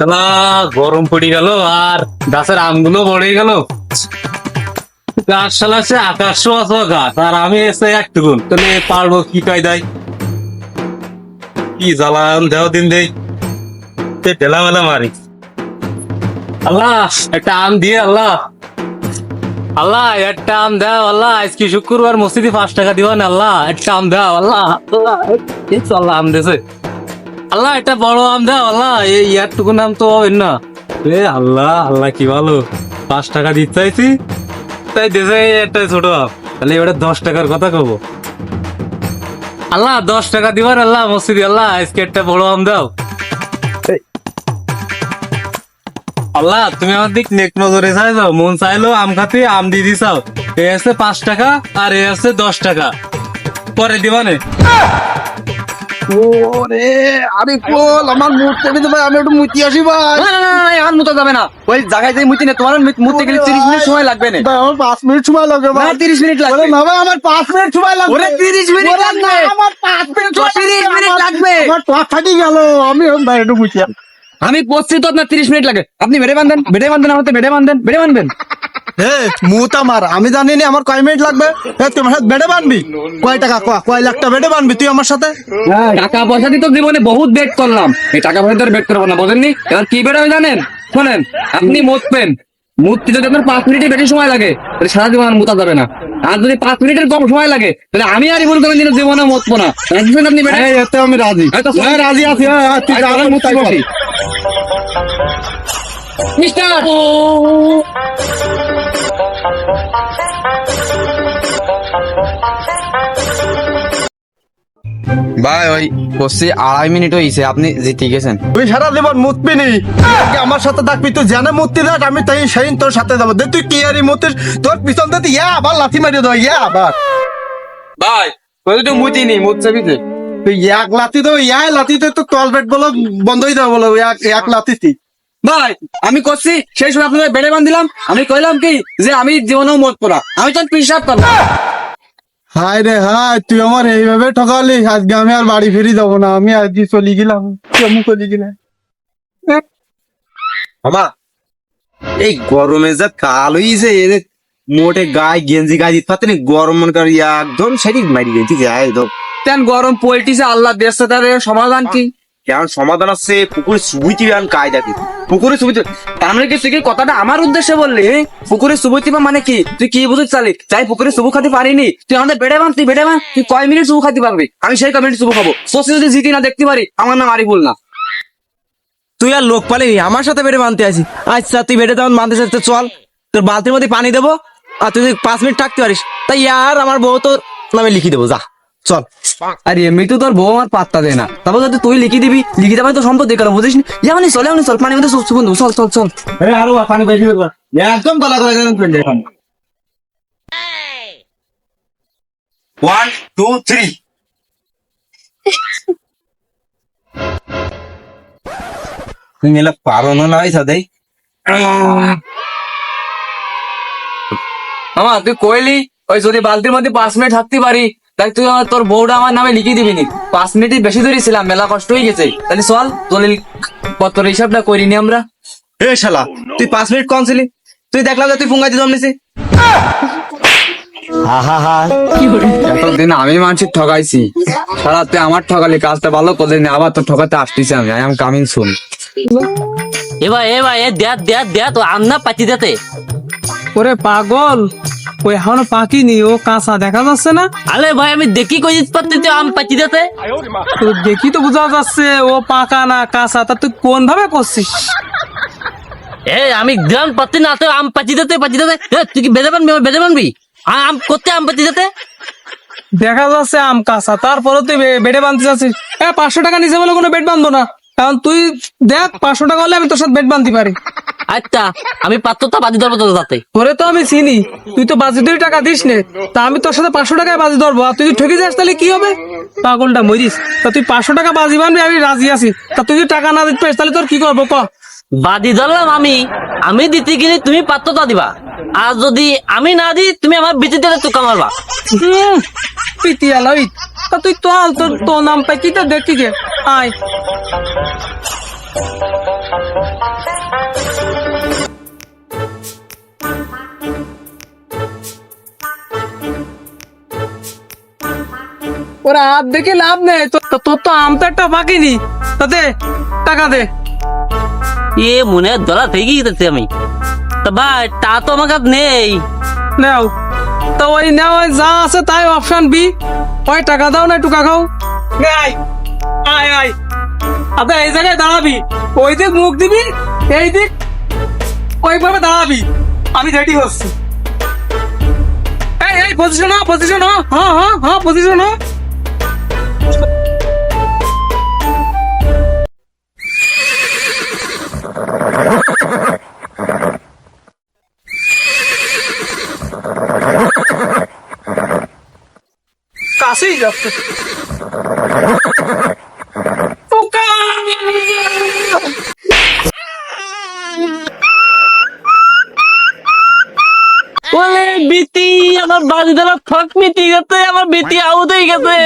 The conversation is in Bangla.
শালা গরম পড়ে গেল আর গাছের আমগুলো গেল। গাছ শালা সে আকাশ ছোঁয়া গাছ, আর আমি এসে একটুকুন তাহলে পারব কি কি জ্বালান দেও দিন দেই। ঢেলা মেলা মারি। আল্লাহ, একটা আম দিয়ে আল্লাহ। আল্লাহ, একটা আম দাও আল্লাহ। আজকে শুক্রবার মসজিদে পাঁচ টাকা দিবা না আল্লাহ। একটা আম দাও আল্লাহ। আল্লাহ আম দেছে আল্লাহ এটা বড় আম দাও আল্লাহ এই ইয়ারটুকু নাম তো হবে না। এ আল্লাহ আল্লাহ কি ভালো? পাঁচ টাকা দিতে চাইছি তাই দেশে একটা ছোট আম। তাহলে এবারে দশ টাকার কথা কব। আল্লাহ দশ টাকা দিবার আল্লাহ মসজিদে আল্লাহ আজকে একটা বড় আম দাও। আল্লাহ তুমি আমার দিক নেক নজরে চাইছো মন চাইলো আম খাতে আম দিয়ে দিছাও। এ আছে পাঁচ টাকা আর এ আছে দশ টাকা। পরে দিবানে ওরে আরে কোল আমার দিতে ভাই আমি একটু মুতি আসি ভাই। না না না এখন মুতা যাবে না। ওই জায়গায় যে মুতি না তোমার মুততে গেলে তিরিশ মিনিট সময় লাগবে না। ভাই, আমার পাঁচ মিনিট সময় লাগবে ভাই। তিরিশ মিনিট লাগবে। না ভাই আমার পাঁচ মিনিট সময় লাগবে। ওরে, 30 মিনিট লাগবে। না, আমার পাঁচ মিনিট সময় 30 মিনিট লাগবে। আমার টক ফাটি গেল। আমি ভাই একটু মুতি আমি পড়ছি তো আপনার তিরিশ মিনিট লাগে। আপনি বেড়ে বাঁধেন বেড়ে বাঁধেন আমার তো বেড়ে বাঁধেন বেড়ে বাঁধবেন হে মুত আমার। আমি জানি না আমার কয় মিনিট লাগবে। হে তোমার সাথে বেডে বানবি? কয় টাকা? কয় কয় লাখ টাকা বেডে বানবি তুই আমার সাথে? টাকা পয়সা দিয়ে তো জীবনে বহুত বেট করলাম। এই টাকা পয়সা দিয়ে বেট করব না বোঝেননি? এবার কি বেড়ে জানেন? শোনেন আপনি মুতবেন মুততে যদি আপনার পাঁচ মিনিটের বেশি সময় লাগে তাহলে সারা জীবন মুতা যাবে না। আর যদি পাঁচ মিনিটের কম সময় লাগে তাহলে আমি আর ভুল করেন দিনের জীবনে মুতবো না। বুঝছেন আপনি আমি রাজি। হ্যাঁ রাজি আছি। হ্যাঁ, হ্যাঁ, কর। মিস্টার! ভাই ওই বসছি আড়াই মিনিট হয়েছে আপনি জিতে গেছেন তুই সারা জীবন মুতবি নি আমার সাথে থাকবি তুই জানে মুততি দেখ আমি তাই তোর সাথে যাব। দে তুই মুতিস? তোর পিছন তুই ইয়া আবার লাথি মারিয়ে দেবো ইয়া আবার। ভাই ওই তো মুতি নি মুত তুই এক লাথি দেবো ইয়া লাথিতে তো বলো বন্ধ হয়ে যাবে বলো এক এক লাথিতে ভাই আমি করছি সেই সময় আপনাদের বেড়ে বান দিলাম আমি কইলাম কি যে আমি জীবনেও মত পড়া আমি তো পিসাব করলাম হায় রে হায় তুই আমার এইভাবে ঠকালি? আজকে আমি আর বাড়ি ফিরে যাব না। আমি আজকে চলে গেলাম। কেমন চলে গেলাম মামা এই গরমে যা কাল হইছে এর মোটে গায়ে গেঞ্জি গায়ে দিতে পারতে গরম মনে করি একদম সেটি মারি গেছি গায়ে একদম তেন গরম পোলট্রিসে আল্লাহ ব্যস্ততার সমাধান কি? কেমন সমাধান আছে পুকুরে সুবুইতি আন কায়দা কি পুকুরে সুবিধা তার মানে কি তুই কথাটা আমার উদ্দেশ্যে বললি? হ্যাঁ? পুকুরে সুবুতিবা মানে কি? তুই কি বুঝতে চালি চাই পুকুরে সুবু খাতে পারিনি, তুই আমাদের বেড়ে বান, তুই বেড়ে বান, তুই কয় মিনিট সুবু খাতে পারবি আমি সেই কয় মিনিট সুবু খাব। সোসি যদি জিতি না দেখতে পারি, আমার নাম আরিফুল না। তুই আর লোক পালিনি আমার সাথে বেড়ে বানতে আসি আচ্ছা তুই বেড়ে তখন বানতে চাইতে চল। তোর বালতির মধ্যে পানি দেবো, আর তুই পাঁচ মিনিট থাকতে পারিস, তাই আর আমার বউ তোর নামে লিখি দেবো, যা। চল। আর এমনি তো তোর বউ আমার পাত্তা দেয় না। তারপর যদি তুই লিখে দিবি লিখে দেবে তো সম্পত্তি কারও বুঝিস নি? এমনি চল এমনি চল পানির মধ্যে সুস্থ বন্ধু চল চল চল। আরও পানি বেশি একদম গলা করে গেলেন ওয়ান টু থ্রি তুমি এলা পারো না নাই সাদাই মামা তুই কইলি ওই যদি বালতির মধ্যে পাঁচ মিনিট থাকতে পারি তাই তুই আমার তোর বউটা আমার নামে লিখে দিবি নি। পাঁচ মিনিটই বেশি ধরেছিলাম মেলা কষ্ট হয়ে গেছে। তাহলে চল দলিল পত্র হিসাবটা করিনি আমরা। এ শালা তুই পাঁচ মিনিট কম ছিলি। তুই দেখলাম যে তুই ফুঙ্গাইতে জমনিছি এতদিন আমি মানুষের ঠকাইছি। সারা তুই আমার ঠকালি কাজটা ভালো করলি না আবার তো ঠকাতে আসতেছি আমি। আই এম কামিং সুন এবার এবার এ দেখ দেখ দেখ তো আমনা পাতি দেতে ওরে পাগল। ওই এখনও পাকিনি ও কাঁচা দেখা যাচ্ছে না। আরে ভাই আমি দেখি কই আম পাতি দেতে তো দেখি তো বোঝা যাচ্ছে ও পাকা না কাঁচা তা তুই কোন ভাবে করছিস? এ আমি গ্রাম পাতি না তো আম পাতি দেতে পাতি দেতে তুই কি বেদে বানবি বেদে বানবি? আম করতে আম পাতি দেতে দেখা যাচ্ছে আম কাঁচা তারপরে তুই বেডে বাঁধতে চাচ্ছিস। হ্যাঁ পাঁচশো টাকা নিচে বলে কোনো বেড বাঁধবো না। কারণ তুই দেখ পাঁচশো টাকা হলে আমি তোর সাথে বেড বাঁধতে পারি। আচ্ছা আমি পাত্রটা বাজি ধরবো তো যাতে তোরে তো আমি চিনি। তুই তো বাজি দুই টাকা দিস নে। তা আমি তোর সাথে পাঁচশো টাকায় বাজি ধরবো। আর তুই যদি ঠকে যাস তাহলে কি হবে? পাগলটা মরিস। তা তুই পাঁচশো টাকা বাজি বানবি আমি রাজি আছি। তা তুই যদি টাকা না দিতে পারিস তাহলে তোর কি করব ক? বাজি ধরলাম আমি। আমি দিতে গেলে তুমি পাত্রটা দিবা। আর যদি আমি না দিই তুমি আমার বিচি দিতে তুকা মারবা হুম, তুই তো তোর তো নাম পাইতি তা দেখি গে। আয়। ওরা আপ দেখে লাভ নেই তোর তো আম তো একটা বাকি নি তাতে টাকা দে। এ মনে দলা থেকে গেছে আমি। তা ভাই তা তো আমার কাছে নেই। নাও। তো ওই না ওই যা আছে তাই অপশন বি ওই টাকা দাও না, একটু খাও। আয় আয় আয়। আবে, এই জায়গায় দাঁড়াবি। ওই দিক মুখ দিবি, এই দিক ওইভাবে দাঁড়াবি। আমি রেডি হচ্ছি। এই এই পজিশন পজিশন হ্যাঁ হ্যাঁ হ্যাঁ পজিশন কাছেই যাচ্ছে! বলে বিটি আমার বাড়ি দ্বারা ঠক মিটি গেছে আমার বিটি আউট হয়ে গেছে।